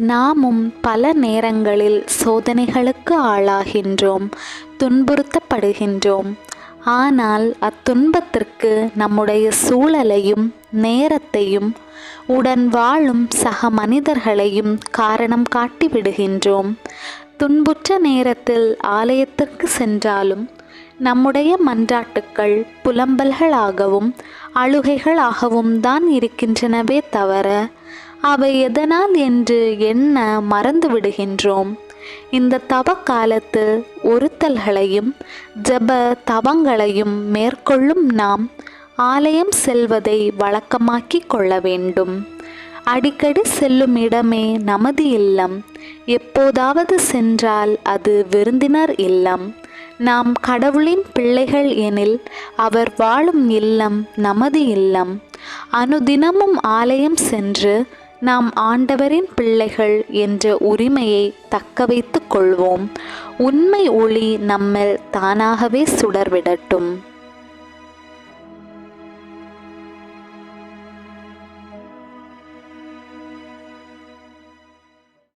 நாமும் பல நேரங்களில் சோதனைகளுக்கு ஆளாகின்றோம் துன்புறுத்தப்படுகின்றோம். ஆனால் அத்துன்பத்திற்கு நம்முடைய சூழலையும் நேரத்தையும் உடன் வாழும் சக மனிதர்களையும் காரணம் காட்டிவிடுகின்றோம். துன்புற்ற நேரத்தில் ஆலயத்திற்கு சென்றாலும் நம்முடைய மன்றாட்டுக்கள் புலம்பல்களாகவும் அழுகைகளாகவும் தான் இருக்கின்றனவே தவிர அவை எதனால் என்று எண்ண மறந்து விடுகின்றோம் இந்த தவ காலத்து ஒருத்தல்களையும் ஜப தவங்களையும் மேற்கொள்ளும் நாம் ஆலயம் செல்வதை வழக்கமாக்கி கொள்ள வேண்டும். அடிக்கடி செல்லும் இடமே நமது இல்லம். எப்போதாவது சென்றால் அது விருந்தினர் இல்லம். நாம் கடவுளின் பிள்ளைகள் எனில் அவர் வாழும் இல்லம் நமது இல்லம். அனுதினமும் ஆலயம் சென்று நாம் ஆண்டவரின் பிள்ளைகள் என்ற உரிமையை தக்க வைத்து கொள்வோம். உண்மை ஒளி நம்மில் தானாகவே சுடர்விடட்டும்.